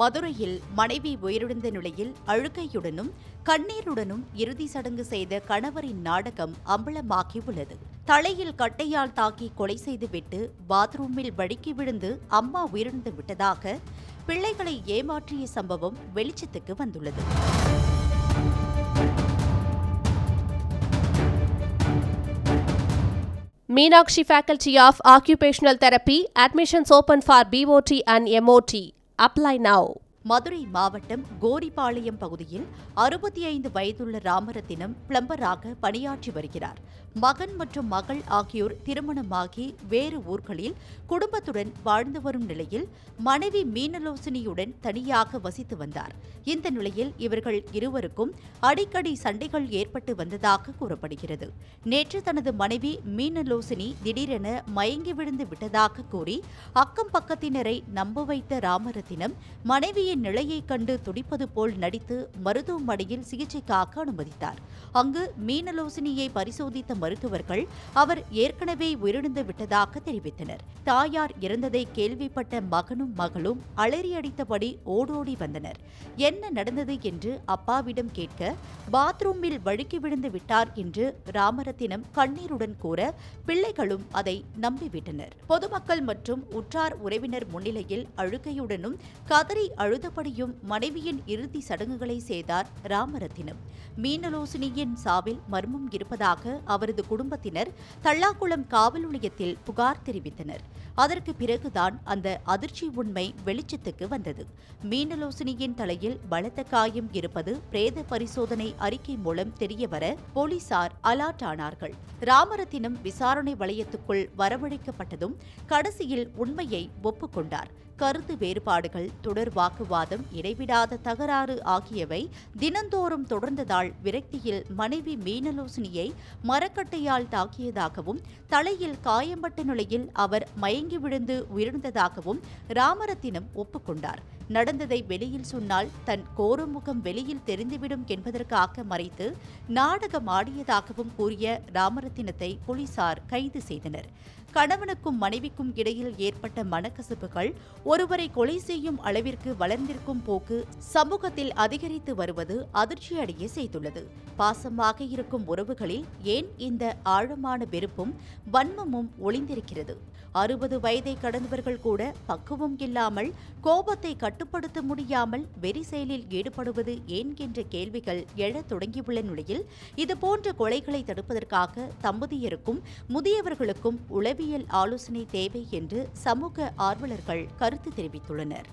மதுரையில் மனைவி உயிரிழந்த நிலையில் அழுகையுடனும் கண்ணீருடனும் இறுதி சடங்கு செய்த கணவரின் நாடகம் அம்பலமாகியுள்ளது. தலையில் கட்டையால் தாக்கி கொலை செய்துவிட்டு பாத்ரூமில் வழுக்கி விழுந்து அம்மா உயிரிழந்து விட்டதாக பிள்ளைகளை ஏமாற்றிய சம்பவம் வெளிச்சத்துக்கு வந்துள்ளது. Meenakshi faculty of occupational therapy admissions open for BOT and MOT Apply now. Madurai மாவட்டம் கோரிபாளையம் பகுதியில் அறுபத்தி ஐந்து வயதுள்ள ராமரத்தினம் பிளம்பராக பணியாற்றி வருகிறார். மகன் மற்றும் மகள் ஆகியோர் திருமணமாகி வேறு ஊர்களில் குடும்பத்துடன் வாழ்ந்து வரும் நிலையில் மனைவி மீனலோசனியுடன் தனியாக வசித்து வந்தார். இந்த நிலையில் இவர்கள் இருவருக்கும் அடிக்கடி சண்டைகள் ஏற்பட்டு வந்ததாக கூறப்படுகிறது. நேற்று தனது மனைவி மீனலோசினி திடீரென மயங்கி விழுந்து விட்டதாக கூறி அக்கம் பக்கத்தினரை நம்ப வைத்த ராமரத்தினம் மனைவியின் நிலையைக் கண்டு துடிப்பது போல் நடித்து மருத்துவமனையில் சிகிச்சைக்காக அனுமதித்தார். அங்கு மீனலோசினியை பரிசோதித்த மருத்துவர்கள் அவர் ஏற்கனவே உயிரிழந்து விட்டதாக தெரிவித்தனர். தாயார் இறந்ததை கேள்விப்பட்ட மகனும் மகளும் அலறியடித்தபடி ஓடோடி வந்தனர். என்ன நடந்தது என்று அப்பாவிடம் கேட்க பாத்ரூமில் வழுக்கி விழுந்து விட்டார் என்று ராமரத்தினம் கண்ணீருடன் கூற பிள்ளைகளும் அதை நம்பிவிட்டனர். பொதுமக்கள் மற்றும் உற்றார் உறவினர் முன்னிலையில் அழுகையுடனும் கதறி அழுத அழுதபடியும் மனைவியின் இறுதி சடங்குகளை செய்தார் ராமரத்தினம். மீனலோசினியின் சாவில் மர்மம் இருப்பதாக அவரது குடும்பத்தினர் தள்ளாக்குளம் காவல் நிலையத்தில் புகார் தெரிவித்தனர். அதற்கு பிறகுதான் அந்த அதிர்ச்சி உண்மை வெளிச்சத்துக்கு வந்தது. மீனலோசினியின் தலையில் பலத்த காயம் இருப்பது பிரேத பரிசோதனை அறிக்கை மூலம் தெரியவர போலீசார் அலர்ட் ஆனார்கள். ராமரத்தினம் விசாரணை வளையத்துக்குள் வரவழைக்கப்பட்டதும் கடைசியில் உண்மையை ஒப்புக்கொண்டார். கருத்து வேறுபாடுகள் தொடர் வாக்கு வாக்குவாதம் இடைவிடாத தகராறு ஆகியவை தினந்தோறும் தொடர்ந்ததால் விரக்தியில் மனைவி மீனலோசினியை மரக்கட்டையால் தாக்கியதாகவும் தலையில் காயம்பட்ட நிலையில் அவர் மயங்கி விழுந்து உயிர்ந்ததாகவும் ராமரத்தினம் ஒப்புக்கொண்டார். நடந்ததை வெளியில் சொன்னால் தன் கோரமுகம் வெளியில் தெரிந்துவிடும் என்பதற்காக மறைத்து நாடகம் ஆடியதாகவும் கூறிய ராமரத்தினத்தை போலீசார் கைது செய்தனர். கணவனுக்கும் மனைவிக்கும் இடையில் ஏற்பட்ட மனக்கசப்புகள் ஒருவரை கொலை செய்யும் அளவிற்கு வளர்ந்திருக்கும் போக்கு சமூகத்தில் அதிகரித்து வருவது அதிர்ச்சியடைய செய்துள்ளது. பாசமாக இருக்கும் உறவுகளில் ஏன் இந்த ஆழமான வெறுப்பும் வன்மமும் ஒளிந்திருக்கிறது? அறுபது வயதை கடந்தவர்கள் கூட பக்குவம் இல்லாமல் கோபத்தை கட்டுப்படுத்த முடியாமல் வெறி செயலில் ஈடுபடுவது ஏன் என்ற கேள்விகள் எழத் தொடங்கியுள்ள நிலையில் இதுபோன்ற கொலைகளை தடுப்பதற்காக தம்பதியருக்கும் முதியவர்களுக்கும் உளவியல் ஆலோசனை தேவை என்று சமூக ஆர்வலர்கள் கருத்து தெரிவித்துள்ளனர்.